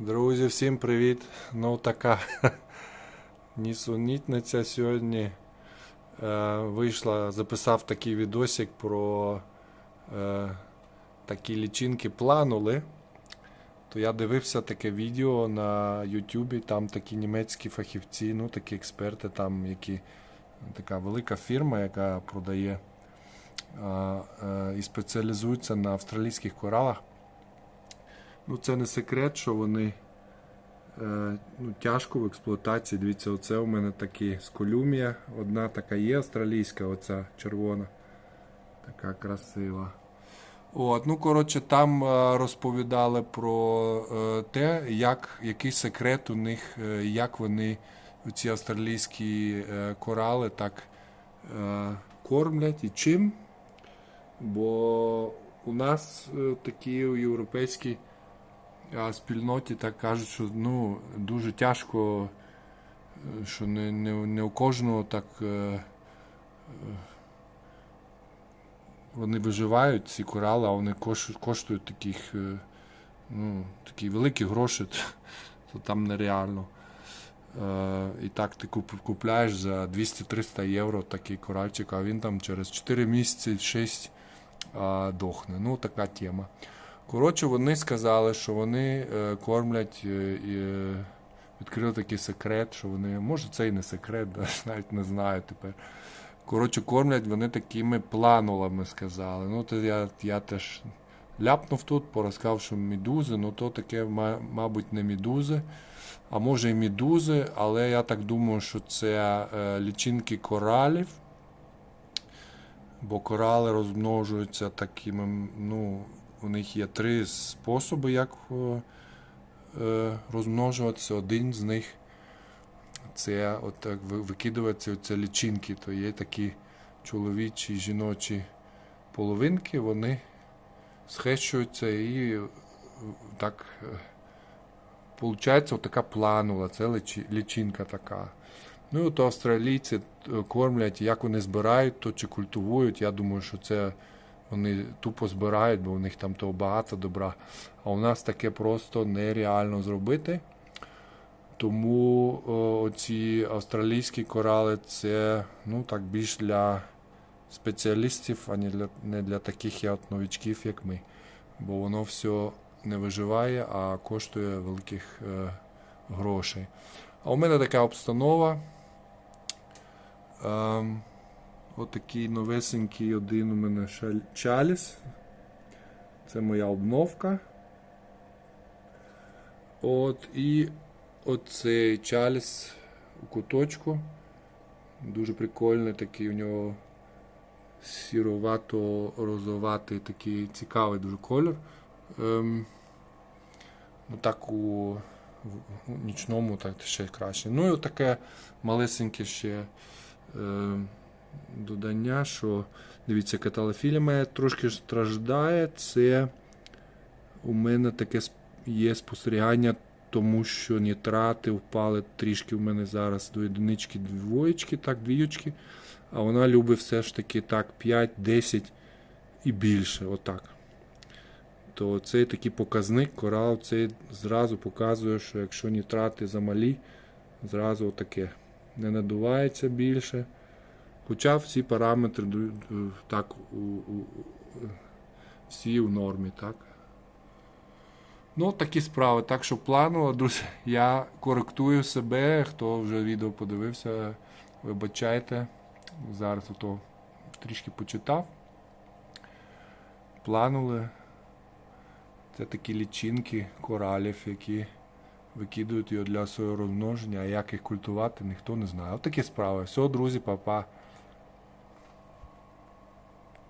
Друзі, всім привіт! Ну така нісунітниця сьогодні е, вийшла, записав такий відосик про е, такі лічинки планули. То я дивився таке відео на Ютубі, там такі німецькі фахівці, ну такі експерти, там які така велика фірма, яка продає е, е, і спеціалізується на австралійських коралах. Ну, це не секрет, що вони е, ну, тяжко в експлуатації. Дивіться, оце у мене такі сколюмія. Одна така є австралійська, оця червона. Така красива. От, ну, коротше, там е, розповідали про е, те, як, який секрет у них, е, як вони ці австралійські корали так кормлять і чим. Бо у нас такі європейські а спільноті так кажуть, що ну, дуже тяжко, е, що не, не, не у кожного так е, е, вони виживають, ці корали, а вони коштують таких, ну, такі великі гроші, то там нереально. І так ти купляєш за 200-300 євро такий коральчик, а він там через 4 місяці 6 дохне. Ну, така тема. Коротше, вони сказали, що вони е, кормлять е, і е, відкрили такий секрет, що вони, може це і не секрет, навіть не знаю тепер. Коротше, кормлять вони такими планулами, сказали. Ну, то я, я теж ляпнув тут, порозказав, що медузи, ну то таке, мабуть, не медузи, а може і медузи, але я так думаю, що це е, лічинки коралів. Бо корали розмножуються такими, ну, у них є три способи, як е, е, розмножуватися. Один з них це от так ви- оце лічинки, то є такі чоловічі і жіночі половинки, вони схрещуються і е, так виходить така планула, це лічинка така. Ну, от австралійці кормлять, як вони збирають, то чи культивують. Я думаю, що це вони тупо збирають, бо у них там того багато добра. А у нас таке просто нереально зробити. Тому о, ці австралійські корали це ну, так більш для спеціалістів, а не для, не для таких як новичків, як ми. Бо воно все не виживає, а коштує великих е, грошей. А у мене така обстанова. Ем, Отакий новесенький один у мене чаліс. Це моя обновка. От, і оцей чаліс у куточку. Дуже прикольний такий у нього сіровато-розоватий такий цікавий дуже колір. Ем, ну так у, у нічному так ще краще. Ну і таке малесеньке ще. Е, додання, що дивіться, каталофілія трошки страждає. Це у мене таке є спостерігання, тому що нітрати впали трішки у мене зараз до одинички, двоєчки, так, двійочки. А вона любить все ж таки так 5, 10 і більше. Отак. То цей такий показник, корал цей зразу показує, що якщо нітрати замалі, зразу таке не надувається більше. Хоча всі параметри ду- так, у, у, у- всі в нормі, так. Ну, такі справи. Так що планово, друзі, я коректую себе. Хто вже відео подивився, вибачайте. Зараз ото трішки почитав. Планули. Це такі лічинки коралів, які викидують його для свого розмноження, а як їх культувати, ніхто не знає. От такі справи. Все, друзі, па-па.